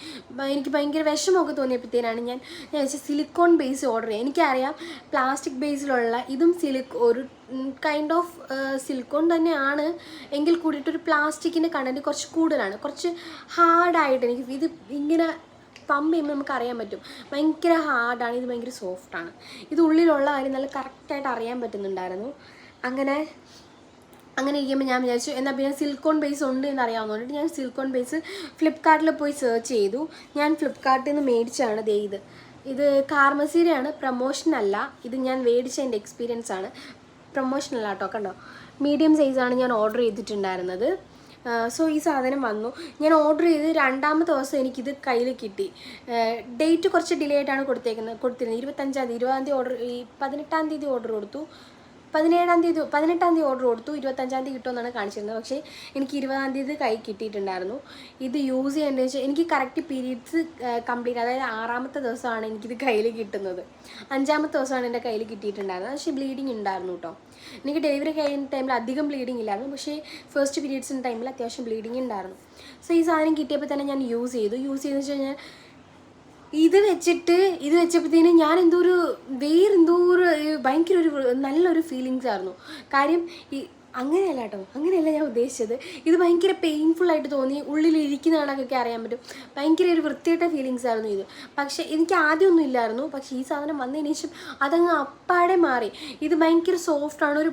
S1: എനിക്ക് ഭയങ്കര വിഷമമൊക്കെ തോന്നിയപ്പോഴത്തേനാണ് ഞാൻ ഞാൻ വെച്ചാൽ സിലിക്കോൺ ബേസ് ഓർഡർ ചെയ്യുക എനിക്കറിയാം പ്ലാസ്റ്റിക് ബേസിലുള്ള ഇതും സിലിക് ഒരു കൈൻഡ് ഓഫ് സിലിക്കോൺ തന്നെയാണ്. എങ്കിൽ കൂടിയിട്ടൊരു പ്ലാസ്റ്റിക്കിന്റെ കണ്ടന്റ് കുറച്ച് കൂടുതലാണ്. കുറച്ച് ഹാർഡായിട്ട് എനിക്ക് ഇത് ഇങ്ങനെ പമ്പ് ചെയ്യുമ്പോൾ നമുക്ക് അറിയാൻ പറ്റും. ഭയങ്കര ഹാർഡാണ് ഇത് ഭയങ്കര സോഫ്റ്റാണ് ഇത് ഉള്ളിലുള്ള കാര്യം നല്ല കറക്റ്റായിട്ട് അറിയാൻ പറ്റുന്നുണ്ടായിരുന്നു. അങ്ങനെ അങ്ങനെ ഇരിക്കുമ്പോൾ ഞാൻ വിചാരിച്ചു എന്നാൽ പിന്നെ സിലിക്കോൺ ബേസ് ഉണ്ട് എന്ന് അറിയാവുന്നതുകൊണ്ട് ഞാൻ സിലിക്കോൺ ബേസ് ഫ്ലിപ്കാർട്ടിൽ പോയി സെർച്ച് ചെയ്തു. ഞാൻ ഫ്ലിപ്കാർട്ടിൽ നിന്ന് മേടിച്ചാണ് ദേ ഇത്. ഇത് കാർമസീരയാണ് പ്രൊമോഷൻ അല്ല. ഇത് ഞാൻ മേടിച്ച എന്റെ എക്സ്പീരിയൻസ് ആണ്. പ്രൊമോഷൻ അല്ല കേട്ടോ കണ്ടോ? മീഡിയം സൈസാണ് ഞാൻ ഓർഡർ ചെയ്തിട്ടുണ്ടായിരുന്നത്. സോ ഈ സാധനം വന്നു. ഞാൻ ഓർഡർ ചെയ്ത് രണ്ടാമത്തെ ദിവസം എനിക്കിത് കയ്യിൽ കിട്ടി. ഡേറ്റ് കുറച്ച് ഡിലേ ആയിട്ടാണ് കൊടുത്തേക്കുന്നത് കൊടുത്തിരുന്നത്. ഇരുപത്തഞ്ചാം തീയതി ഇരുപതാം തീയതി ഓർഡർ ഈ പതിനെട്ടാം തീയതി ഓർഡർ കൊടുത്തു. പതിനേഴാം തീയതി പതിനെട്ടാം തീയതി ഓർഡർ കൊടുത്തു. ഇരുപത്തഞ്ചാം തീയതി കിട്ടുമെന്നാണ് കാണിച്ചിരുന്നത്. പക്ഷേ എനിക്ക് ഇരുപതാം തീയതി കൈ കിട്ടിയിട്ടുണ്ടായിരുന്നു. ഇത് യൂസ് ചെയ്യേണ്ടത് വെച്ചാൽ എനിക്ക് കറക്റ്റ് പീരീഡ്സ് കംപ്ലീറ്റ് അതായത് ആറാമത്തെ ദിവസമാണ് എനിക്കിത് കയ്യിൽ കിട്ടുന്നത്. അഞ്ചാമത്തെ ദിവസമാണ് എന്റെ കയ്യിൽ കിട്ടിയിട്ടുണ്ടായിരുന്നത്. പക്ഷേ ബ്ലീഡിങ് ഉണ്ടായിരുന്നു കേട്ടോ എനിക്ക് ഡെലിവറി കഴിയുന്ന ടൈമിൽ അധികം ബ്ലീഡിങ് ഇല്ലായിരുന്നു. പക്ഷേ ഫസ്റ്റ് പീരീഡ്സിന്റെ ടൈമിൽ അത്യാവശ്യം ബ്ലീഡിങ് ഉണ്ടായിരുന്നു. സോ ഈ സാധനം കിട്ടിയപ്പോൾ തന്നെ ഞാൻ യൂസ് ചെയ്തു. യൂസ് ചെയ്തെന്ന് വെച്ച് കഴിഞ്ഞാൽ ഇത് വെച്ചിട്ട് ഇത് വെച്ചപ്പോഴത്തേനും ഞാൻ എന്തോ ഒരു വേറെന്തോ ഭയങ്കര ഒരു നല്ലൊരു ഫീലിങ്സ് ആയിരുന്നു. കാര്യം ഈ അങ്ങനെയല്ല കേട്ടോ അങ്ങനെയല്ല ഞാൻ ഉദ്ദേശിച്ചത്. ഇത് ഭയങ്കര പെയിൻഫുള്ളായിട്ട് തോന്നി. ഉള്ളിൽ ഇരിക്കുന്ന കണക്കൊക്കെ അറിയാൻ പറ്റും. ഭയങ്കര ഒരു വൃത്തിയായിട്ട ഫീലിങ്സ് ആയിരുന്നു ഇത്. പക്ഷേ എനിക്ക് ആദ്യമൊന്നും ഇല്ലായിരുന്നു. പക്ഷേ ഈ സാധനം വന്നതിന് ശേഷം അതങ്ങ് അപ്പാടെ മാറി. ഇത് ഭയങ്കര സോഫ്റ്റാണ് ഒരു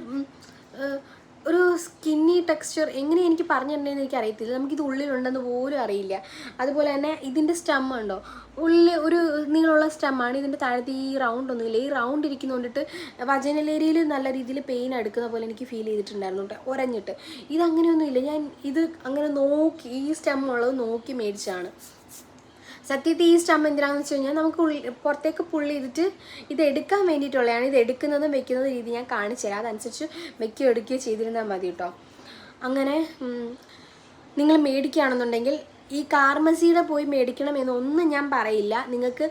S1: ഒരു സ്കിന്നി ടെക്സ്ചർ എങ്ങനെ എനിക്ക് പറഞ്ഞിട്ടുണ്ടെന്ന് എനിക്ക് അറിയത്തില്ല. നമുക്കിത് ഉള്ളിലുണ്ടെന്ന് പോലും അറിയില്ല. അതുപോലെ തന്നെ ഇതിന്റെ സ്റ്റം ഉണ്ടോ? ഉള്ളിൽ ഒരു നീളമുള്ള സ്റ്റമ്മാണ് ഇതിന്റെ താഴത്ത് ഈ റൗണ്ട് ഒന്നുമില്ല. ഈ റൗണ്ട് ഇരിക്കുന്നതുകൊണ്ടിട്ട് വചനലേരിയിൽ നല്ല രീതിയിൽ പെയിൻ എടുക്കുന്ന പോലെ എനിക്ക് ഫീൽ ചെയ്തിട്ടുണ്ടായിരുന്നു കേട്ടോ. ഉരഞ്ഞിട്ട് ഇതങ്ങനെയൊന്നുമില്ല. ഞാൻ ഇത് അങ്ങനെ നോക്കി ഈ സ്റ്റം നോക്കി മേടിച്ചതാണ്. സത്യത്തിൽ ഈ സ്റ്റം എന്തിനാണെന്ന് വെച്ച് കഴിഞ്ഞാൽ നമുക്ക് പുറത്തേക്ക് പുള്ളി ചെയ്തിട്ട് ഇത് എടുക്കാൻ വേണ്ടിയിട്ടുള്ളതാണ്. ഇത് എടുക്കുന്നതും വെക്കുന്നതും രീതി ഞാൻ കാണിച്ചു തരാം. അതനുസരിച്ച് വെക്കുകയോ എടുക്കുകയോ ചെയ്തിരുന്നാൽ മതി കേട്ടോ. അങ്ങനെ നിങ്ങൾ മേടിക്കുകയാണെന്നുണ്ടെങ്കിൽ ഈ കാർമസിയുടെ പോയി മേടിക്കണം എന്നൊന്നും ഞാൻ പറയില്ല. നിങ്ങൾക്ക്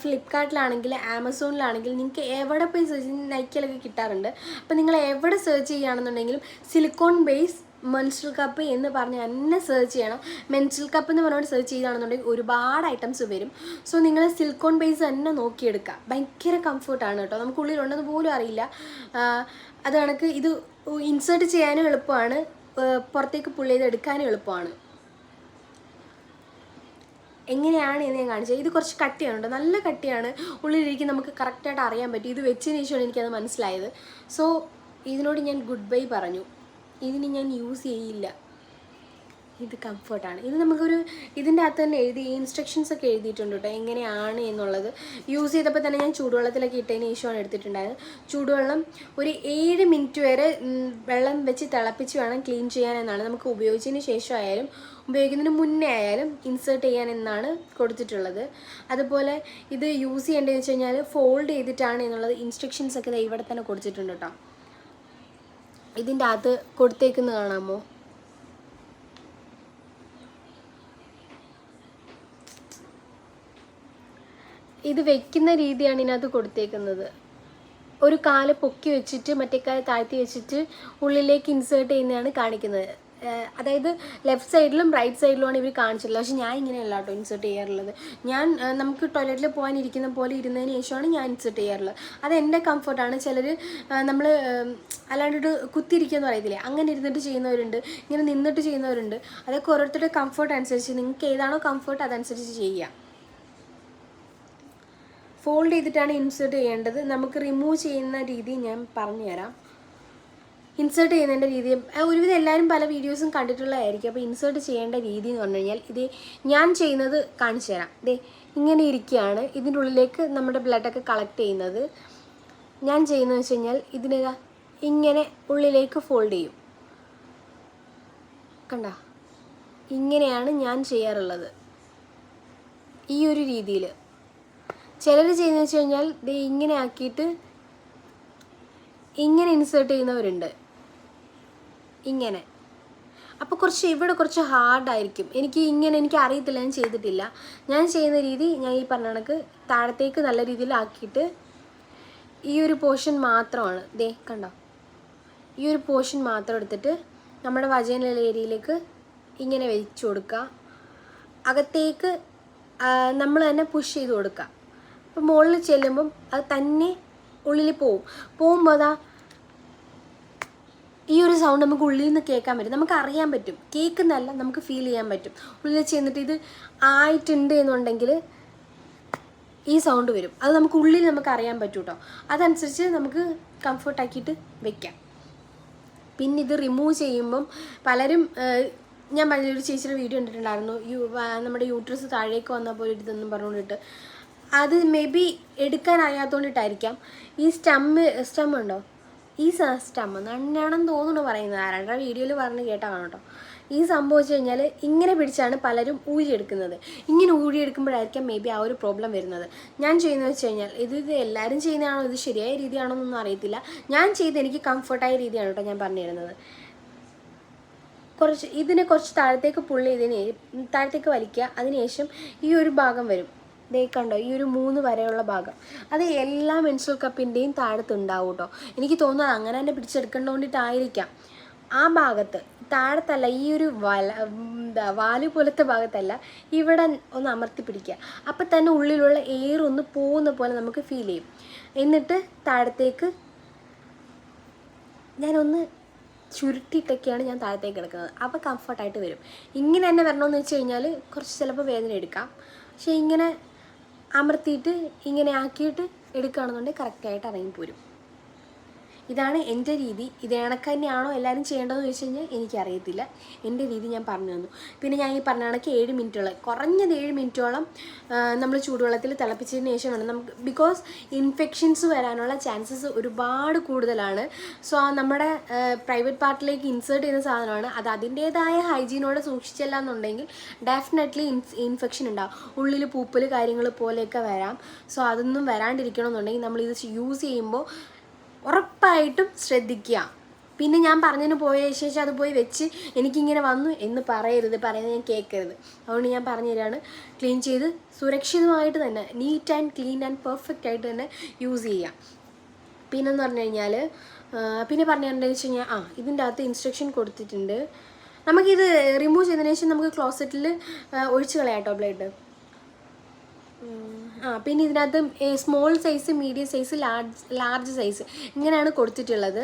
S1: ഫ്ലിപ്കാർട്ടിലാണെങ്കിൽ ആമസോണിലാണെങ്കിൽ നിങ്ങൾക്ക് എവിടെ പോയി സെർച്ച് നൈക്കിലൊക്കെ കിട്ടാറുണ്ട്. അപ്പോൾ നിങ്ങൾ എവിടെ സെർച്ച് ചെയ്യുകയാണെന്നുണ്ടെങ്കിലും സിലിക്കോൺ ബേസ് മെൻസ്ട്രൽ കപ്പ് എന്ന് പറഞ്ഞ് തന്നെ സെർച്ച് ചെയ്യണം. മെൻസ്ട്രൽ കപ്പ് എന്ന് പറഞ്ഞുകൊണ്ട് സെർച്ച് ചെയ്യുകയാണെന്നുണ്ടെങ്കിൽ ഒരുപാട് ഐറ്റംസ് വരും. സോ നിങ്ങൾ സിൽക്കോൺ ബേസ് തന്നെ നോക്കിയെടുക്കുക ഭയങ്കര കംഫർട്ടാണ് കേട്ടോ. നമുക്ക് ഉള്ളിലുണ്ടെന്ന് പോലും അറിയില്ല. അത് കണക്ക് ഇത് ഇൻസേർട്ട് ചെയ്യാനും എളുപ്പമാണ്. പുറത്തേക്ക് പുള്ളി ചെയ്ത് എടുക്കാനും എളുപ്പമാണ്. എങ്ങനെയാണ് എന്ന് ഞാൻ കാണിച്ചത് ഇത് കുറച്ച് കട്ടിയാണ് കേട്ടോ. നല്ല കട്ടിയാണ്. ഉള്ളിലിരിക്കും നമുക്ക് കറക്റ്റായിട്ട് അറിയാൻ പറ്റും. ഇത് വെച്ചതിന് ശേഷമാണ് എനിക്കത് മനസ്സിലായത്. സോ ഇതിനോട് ഞാൻ ഗുഡ് ബൈ പറഞ്ഞു. ഇതിന് ഞാൻ യൂസ് ചെയ്യില്ല. ഇത് കംഫർട്ടാണ് ഇത് നമുക്കൊരു ഇതിന്റെ അകത്ത് തന്നെ എഴുതി ഇൻസ്ട്രക്ഷൻസ് ഒക്കെ എഴുതിയിട്ടുണ്ട് കേട്ടോ എങ്ങനെയാണ് എന്നുള്ളത്. യൂസ് ചെയ്തപ്പോൾ തന്നെ ഞാൻ ചൂടുവെള്ളത്തിലൊക്കെ ഇട്ടതിന് ശേഷമാണ് എടുത്തിട്ടുണ്ടായത്. ചൂടുവെള്ളം ഒരു ഏഴ് മിനിറ്റ് വരെ വെള്ളം വെച്ച് തിളപ്പിച്ച് വേണം ക്ലീൻ ചെയ്യാൻ എന്നാണ്. നമുക്ക് ഉപയോഗിച്ചതിന് ശേഷമായാലും ഉപയോഗിക്കുന്നതിന് മുന്നേ ആയാലും ഇൻസേർട്ട് ചെയ്യാൻ എന്നാണ് കൊടുത്തിട്ടുള്ളത്. അതുപോലെ ഇത് യൂസ് ചെയ്യേണ്ടതെന്ന് വെച്ച് കഴിഞ്ഞാൽ ഫോൾഡ് ചെയ്തിട്ടാണ് എന്നുള്ളത് ഇൻസ്ട്രക്ഷൻസ് ഒക്കെ ഇവിടെ തന്നെ കൊടുത്തിട്ടുണ്ട് കേട്ടോ ഇതിന്റെ അകത്ത് കൊടുത്തേക്കുന്ന കാണാമോ? ഇത് വെക്കുന്ന രീതിയാണ് ഇതിനകത്ത് കൊടുത്തേക്കുന്നത്. ഒരു കാൽ പൊക്കി വെച്ചിട്ട് മറ്റേ കാൽ താഴ്ത്തി വെച്ചിട്ട് ഉള്ളിലേക്ക് ഇൻസേർട്ട് ചെയ്യുന്നതാണ് കാണിക്കുന്നത്. അതായത് ലെഫ്റ്റ് സൈഡിലും റൈറ്റ് സൈഡിലുമാണ് ഇവർ കാണിച്ചിട്ടുള്ളത്. പക്ഷേ ഞാൻ ഇങ്ങനെയല്ല കേട്ടോ ഇൻസേർട്ട് ചെയ്യാറുള്ളത്. ഞാൻ നമുക്ക് ടോയ്ലറ്റിൽ പോകാൻ ഇരിക്കുന്ന പോലെ ഇരുന്നതിന് ശേഷമാണ് ഞാൻ ഇൻസേർട്ട് ചെയ്യാറുള്ളത്. അത് എന്റെ കംഫർട്ടാണ് ചിലർ നമ്മൾ അല്ലാണ്ടൊരു കുത്തിയിരിക്കുക പറയത്തില്ലേ? അങ്ങനെ ഇരുന്നിട്ട് ചെയ്യുന്നവരുണ്ട്. ഇങ്ങനെ നിന്നിട്ട് ചെയ്യുന്നവരുണ്ട്. അതൊക്കെ ഓരോരുത്തരുടെ കംഫർട്ട് അനുസരിച്ച് നിങ്ങൾക്ക് ഏതാണോ കംഫർട്ട് അതനുസരിച്ച് ചെയ്യുക ഫോൾഡ് ചെയ്തിട്ടാണ് ഇൻസേർട്ട് ചെയ്യേണ്ടത്. നമുക്ക് റിമൂവ് ചെയ്യുന്ന രീതി ഞാൻ പറഞ്ഞുതരാം. ഇൻസേർട്ട് ചെയ്യുന്നതിന്റെ രീതി ഒരുവിധം എല്ലാവരും പല വീഡിയോസും കണ്ടിട്ടുള്ളതായിരിക്കും. അപ്പോൾ ഇൻസേർട്ട് ചെയ്യേണ്ട രീതി എന്ന് പറഞ്ഞു കഴിഞ്ഞാൽ ഇത് ഞാൻ ചെയ്യുന്നത് കാണിച്ചു തരാം. ദേ ഇങ്ങനെ ഇരിക്കുകയാണ്. ഇതിന്റെ ഉള്ളിലേക്ക് നമ്മുടെ ബ്ലഡൊക്കെ കളക്ട് ചെയ്യുന്നത്. ഞാൻ ചെയ്യുന്നതെന്ന് വെച്ച് കഴിഞ്ഞാൽ ഇതിനെ ദാ ഇങ്ങനെ ഉള്ളിലേക്ക് ഫോൾഡ് ചെയ്യും. കണ്ട? ഇങ്ങനെയാണ് ഞാൻ ചെയ്യാറുള്ളത്. ഈ ഒരു രീതിയിൽ. ചിലർ ചെയ്യുന്നതെന്ന് വെച്ച് കഴിഞ്ഞാൽ ഇങ്ങനെ ആക്കിയിട്ട് ഇങ്ങനെ ഇൻസേർട്ട് ചെയ്യുന്നവരുണ്ട്. ഇങ്ങനെ. അപ്പോൾ കുറച്ച് ഇവിടെ കുറച്ച് ഹാർഡായിരിക്കും എനിക്ക് ഇങ്ങനെ എനിക്ക് അറിയത്തില്ല ഞാൻ ചെയ്തിട്ടില്ല. ഞാൻ ചെയ്യുന്ന രീതി ഞാൻ ഈ പറഞ്ഞ കണക്ക് താഴത്തേക്ക് നല്ല രീതിയിൽ ആക്കിയിട്ട് ഈ ഒരു പോർഷൻ മാത്രമാണ്. ദേ കണ്ടോ? ഈ ഒരു പോർഷൻ മാത്രം എടുത്തിട്ട് നമ്മുടെ വജൈനൽ ഏരിയയിലേക്ക് ഇങ്ങനെ വെച്ച് കൊടുക്കുക. അകത്തേക്ക് നമ്മൾ തന്നെ പുഷ് ചെയ്ത് കൊടുക്കുക. അപ്പോൾ മുകളിൽ ചെല്ലുമ്പം അത് തന്നെ ഉള്ളിൽ പോവും. പോകുമ്പോൾ അതാ ഈ ഒരു സൗണ്ട് നമുക്ക് ഉള്ളിൽ നിന്ന് കേൾക്കാൻ പറ്റും. നമുക്ക് അറിയാൻ പറ്റും. കേൾക്കുന്നതല്ല നമുക്ക് ഫീൽ ചെയ്യാൻ പറ്റും. ഉള്ളിൽ ചെന്നിട്ട് ഇത് ആയിട്ടുണ്ട് എന്നുണ്ടെങ്കിൽ ഈ സൗണ്ട് വരും. അത് നമുക്ക് ഉള്ളിൽ നമുക്ക് അറിയാൻ പറ്റും കേട്ടോ അതനുസരിച്ച് നമുക്ക് കംഫർട്ടാക്കിയിട്ട് വെക്കാം. പിന്നെ ഇത് റിമൂവ് ചെയ്യുമ്പം പലരും ഞാൻ ഒരു ചേച്ചിയുടെ വീഡിയോ കണ്ടിട്ടുണ്ടായിരുന്നു. യു നമ്മുടെ യൂട്രസ് താഴേക്ക് വന്നപ്പോൾ ഒരു ഇതെന്നും പറഞ്ഞുകൊണ്ടിട്ട്. അത് മേ ബി എടുക്കാൻ അറിയാത്തതുകൊണ്ടിട്ടായിരിക്കാം ഈ സ്റ്റമ്മ് സ്റ്റമ്മുണ്ടോ ഈ സ്റ്റം നന്നാണെന്ന് തോന്നുന്നു പറയുന്നത്. ആരാണ്ട വീഡിയോയിൽ പറഞ്ഞ് കേട്ടാണ് കേട്ടോ. ഈ സംഭവം വെച്ച് കഴിഞ്ഞാൽ ഇങ്ങനെ പിടിച്ചാണ് പലരും ഊരിയെടുക്കുന്നത് ഇങ്ങനെ ഊരിയെടുക്കുമ്പോഴായിരിക്കാം മേ ബി ആ ഒരു പ്രോബ്ലം വരുന്നത്. ഞാൻ ചെയ്യുന്നത് വെച്ച് കഴിഞ്ഞാൽ ഇത് ഇത് എല്ലാവരും ചെയ്യുന്നതാണോ? ഇത് ശരിയായ രീതിയാണോ എന്നൊന്നും അറിയത്തില്ല. ഞാൻ ചെയ്ത് എനിക്ക് കംഫർട്ടായ രീതിയാണ് കേട്ടോ ഞാൻ പറഞ്ഞു തരുന്നത് കുറച്ച് ഇതിനെ കുറച്ച് താഴത്തേക്ക് പുള്ളി ഇതിനെ താഴത്തേക്ക് വലിക്കുക. അതിനുശേഷം ഈ ഒരു ഭാഗം വരും. ദേ കണ്ടോ ഈ ഒരു മൂന്ന് വരെയുള്ള ഭാഗം. അത് എല്ലാ മെൻസ്ട്രൽ കപ്പിന്റെയും താഴത്തുണ്ടാവും കേട്ടോ എനിക്ക് തോന്നുന്നത് അങ്ങനെ തന്നെ പിടിച്ചെടുക്കേണ്ട വേണ്ടിയിട്ടായിരിക്കാം ആ ഭാഗത്ത് താഴത്തല്ല ഈ ഒരു വല എന്താ വാൽ പോലത്തെ ഭാഗത്തല്ല ഇവിടെ ഒന്ന് അമർത്തി പിടിക്കുക. അപ്പം തന്നെ ഉള്ളിലുള്ള എയർ ഒന്ന് പോകുന്ന പോലെ നമുക്ക് ഫീൽ ചെയ്യും. എന്നിട്ട് താഴത്തേക്ക് ഞാനൊന്ന് ചുരുട്ടിയിട്ടൊക്കെയാണ് ഞാൻ താഴത്തേക്ക് കിടക്കുന്നത്. അപ്പോൾ കംഫർട്ടായിട്ട് വരും. ഇങ്ങനെ തന്നെ വരണമെന്ന് വെച്ച് കഴിഞ്ഞാൽ കുറച്ച് ചിലപ്പോൾ വേദന എടുക്കാം. പക്ഷേ ഇങ്ങനെ അമർത്തിയിട്ട് ഇങ്ങനെ ആക്കിയിട്ട് എടുക്കുകയാണെന്നുണ്ടെങ്കിൽ കറക്റ്റായിട്ട് ഇറങ്ങിപ്പോരും ഇതാണ് എന്റെ രീതി. ഇത് കണക്ക് തന്നെയാണോ എല്ലാവരും ചെയ്യേണ്ടതെന്ന് ചോദിച്ചു കഴിഞ്ഞാൽ എനിക്കറിയത്തില്ല. എന്റെ രീതി ഞാൻ പറഞ്ഞു തന്നു. പിന്നെ ഞാൻ ഈ പറഞ്ഞ കണക്ക് ഏഴ് മിനിറ്റോളം. കുറഞ്ഞത് ഏഴ് മിനിറ്റോളം നമ്മൾ ചൂടുവെള്ളത്തിൽ തിളപ്പിച്ചതിന് ശേഷം വേണം നമുക്ക് ബിക്കോസ് ഇൻഫെക്ഷൻസ് വരാനുള്ള ചാൻസസ് ഒരുപാട് കൂടുതലാണ്. സോ നമ്മുടെ പ്രൈവറ്റ് പാർട്ടിലേക്ക് ഇൻസേർട്ട് ചെയ്യുന്ന സാധനമാണ്. അത് അതിന്റേതായ ഹൈജീനോടെ സൂക്ഷിച്ചില്ല എന്നുണ്ടെങ്കിൽ ഡെഫിനറ്റ്ലി ഇൻഫെക്ഷൻ ഉണ്ടാവും. ഉള്ളിൽ പൂപ്പൽ കാര്യങ്ങൾ പോലെയൊക്കെ വരാം. സോ അതൊന്നും വരാണ്ടിരിക്കണമെന്നുണ്ടെങ്കിൽ നമ്മൾ ഇത് യൂസ് ചെയ്യുമ്പോൾ ഉറപ്പായിട്ടും ശ്രദ്ധിക്കുക. പിന്നെ ഞാൻ പറഞ്ഞതിന് പോയ ശേഷം അത് പോയി വെച്ച് എനിക്കിങ്ങനെ വന്നു എന്ന് പറയരുത് പറയുന്നത് ഞാൻ കേൾക്കരുത് അതുകൊണ്ട് ഞാൻ പറഞ്ഞു തരാണ് ക്ലീൻ ചെയ്ത് സുരക്ഷിതമായിട്ട് തന്നെ neat and clean and perfect ആയിട്ട് തന്നെ യൂസ് ചെയ്യാം പിന്നെന്ന് പറഞ്ഞു കഴിഞ്ഞാൽ പിന്നെ പറഞ്ഞിട്ടുണ്ടെന്ന് വെച്ച് കഴിഞ്ഞാൽ ആ ഇതിന്റെ അകത്ത് ഇൻസ്ട്രക്ഷൻ കൊടുത്തിട്ടുണ്ട്. നമുക്കിത് റിമൂവ് ചെയ്തതിനു ശേഷം നമുക്ക് ക്ലോസറ്റിൽ ഒഴിച്ച് കളയാം ബ്ലേഡ് ആ പിന്നെ ഇതിനകത്ത് small size medium size large large size ഇങ്ങനെയാണ് കൊടുത്തിട്ടുള്ളത്.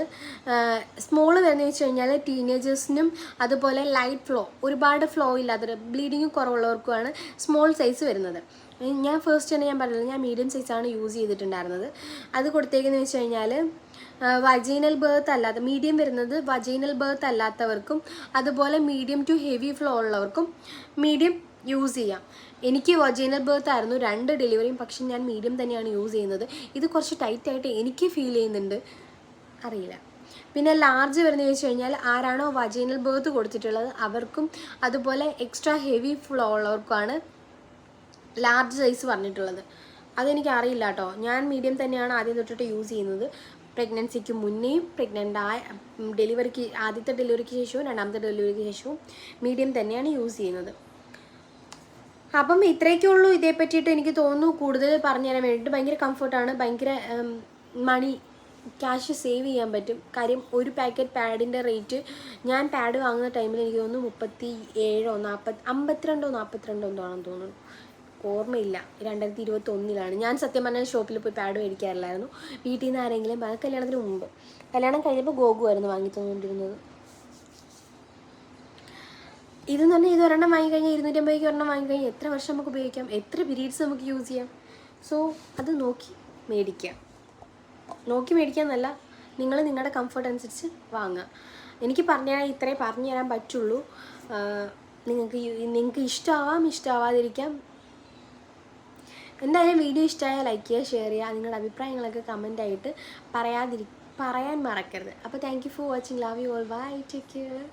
S1: സ്മോൾ വരുന്നത് വെച്ച് കഴിഞ്ഞാൽ ടീനേജേഴ്സിനും അതുപോലെ ലൈറ്റ് ഫ്ലോ ഒരുപാട് ഫ്ലോ ഇല്ലാത്ത ബ്ലീഡിങ് കുറവുള്ളവർക്കുമാണ് സ്മോൾ സൈസ് വരുന്നത്. ഞാൻ ഫസ്റ്റ് തന്നെ ഞാൻ പറഞ്ഞത് ഞാൻ മീഡിയം സൈസാണ് യൂസ് ചെയ്തിട്ടുണ്ടായിരുന്നത്. അത് കൊടുത്തേക്കെന്ന് വെച്ച് കഴിഞ്ഞാൽ വജൈനൽ ബേർത്ത് അല്ലാത്ത മീഡിയം വരുന്നത് വജൈനൽ ബേർത്ത് അല്ലാത്തവർക്കും അതുപോലെ മീഡിയം ടു ഹെവി ഫ്ലോ ഉള്ളവർക്കും മീഡിയം യൂസ് ചെയ്യാം. എനിക്ക് വജൈനൽ ബേർത്ത് ആയിരുന്നു രണ്ട് ഡെലിവറിയും പക്ഷെ ഞാൻ മീഡിയം തന്നെയാണ് യൂസ് ചെയ്യുന്നത്. ഇത് കുറച്ച് ടൈറ്റായിട്ട് എനിക്ക് ഫീൽ ചെയ്യുന്നുണ്ട്. അറിയില്ല. പിന്നെ ലാർജ് വരുന്നത് ചോദിച്ചു കഴിഞ്ഞാൽ ആരാണോ വജൈനൽ ബേർത്ത് കൊടുത്തിട്ടുള്ളത് അവർക്കും അതുപോലെ എക്സ്ട്രാ ഹെവി ഫ്ലോ ഉള്ളവർക്കുമാണ് ലാർജ് സൈസ് പറഞ്ഞിട്ടുള്ളത്. അതെനിക്ക് അറിയില്ല കേട്ടോ. ഞാൻ മീഡിയം തന്നെയാണ് ആദ്യം തൊട്ടിട്ട് യൂസ് ചെയ്യുന്നത്. പ്രഗ്നൻസിക്ക് മുന്നേയും പ്രഗ്നന്റ് ആയ ഡെലിവറിക്ക് ആദ്യത്തെ ഡെലിവറിക്ക് ശേഷവും രണ്ടാമത്തെ ഡെലിവറിക്ക് ശേഷവും മീഡിയം തന്നെയാണ് യൂസ് ചെയ്യുന്നത്. അപ്പം ഇത്രയൊക്കെ ഉള്ളൂ ഇതേ പറ്റിയിട്ട് എനിക്ക് തോന്നുന്നു കൂടുതൽ പറഞ്ഞു തരാൻ വേണ്ടിയിട്ട്. ഭയങ്കര കംഫർട്ടാണ് ഭയങ്കര മണി ക്യാഷ് സേവ് ചെയ്യാൻ പറ്റും. കാര്യം ഒരു പാക്കറ്റ് പാഡിന്റെ റേറ്റ് ഞാൻ പാഡ് വാങ്ങുന്ന ടൈമിൽ എനിക്ക് തോന്നുന്നു മുപ്പത്തി ഏഴോ നാൽപ്പത്തി അമ്പത്തിരണ്ടോ നാൽപ്പത്തിരണ്ടോ എന്തോ ആണെന്ന് തോന്നുന്നു. ഓർമ്മയില്ല. രണ്ടായിരത്തി ഇരുപത്തി ഒന്നിലാണ് ഞാൻ സത്യം പറഞ്ഞാൽ ഷോപ്പിൽ പോയി പാഡ് മേടിക്കാറില്ലായിരുന്നു. വീട്ടിൽ നിന്ന് ആരെങ്കിലും കല്യാണത്തിന് മുമ്പ്. കല്യാണം കഴിഞ്ഞപ്പോൾ ഗോഗു ആയിരുന്നു വാങ്ങി തന്നുകൊണ്ടിരുന്നത്. ഇതെന്ന് പറഞ്ഞാൽ ഇത് ഒരെണ്ണം വാങ്ങിക്കഴിഞ്ഞാൽ ഇരുന്നൂറ്റമ്പതിക്ക് ഒരെണ്ണം വാങ്ങിക്കഴിഞ്ഞാൽ എത്ര വർഷം നമുക്ക് ഉപയോഗിക്കാം? എത്ര പീരീഡ്സ് നമുക്ക് യൂസ് ചെയ്യാം? സോ അത് നോക്കി മേടിക്കുക നോക്കി മേടിക്കാമെന്നല്ല നിങ്ങൾ നിങ്ങളുടെ കംഫർട്ട് അനുസരിച്ച് വാങ്ങുക എനിക്ക് പറഞ്ഞാൽ ഇത്രേ പറഞ്ഞു തരാൻ പറ്റുള്ളൂ. നിങ്ങൾക്ക് നിങ്ങൾക്ക് ഇഷ്ടമാവാം ഇഷ്ടമാവാതിരിക്കാം എന്തായാലും വീഡിയോ ഇഷ്ടമായാൽ ലൈക്ക് ചെയ്യുക ഷെയർ ചെയ്യുക. നിങ്ങളുടെ അഭിപ്രായങ്ങളൊക്കെ കമന്റ് ആയിട്ട് പറയാതിരി പറയാൻ മറക്കരുത്. അപ്പോൾ thank you for watching love you all bye take care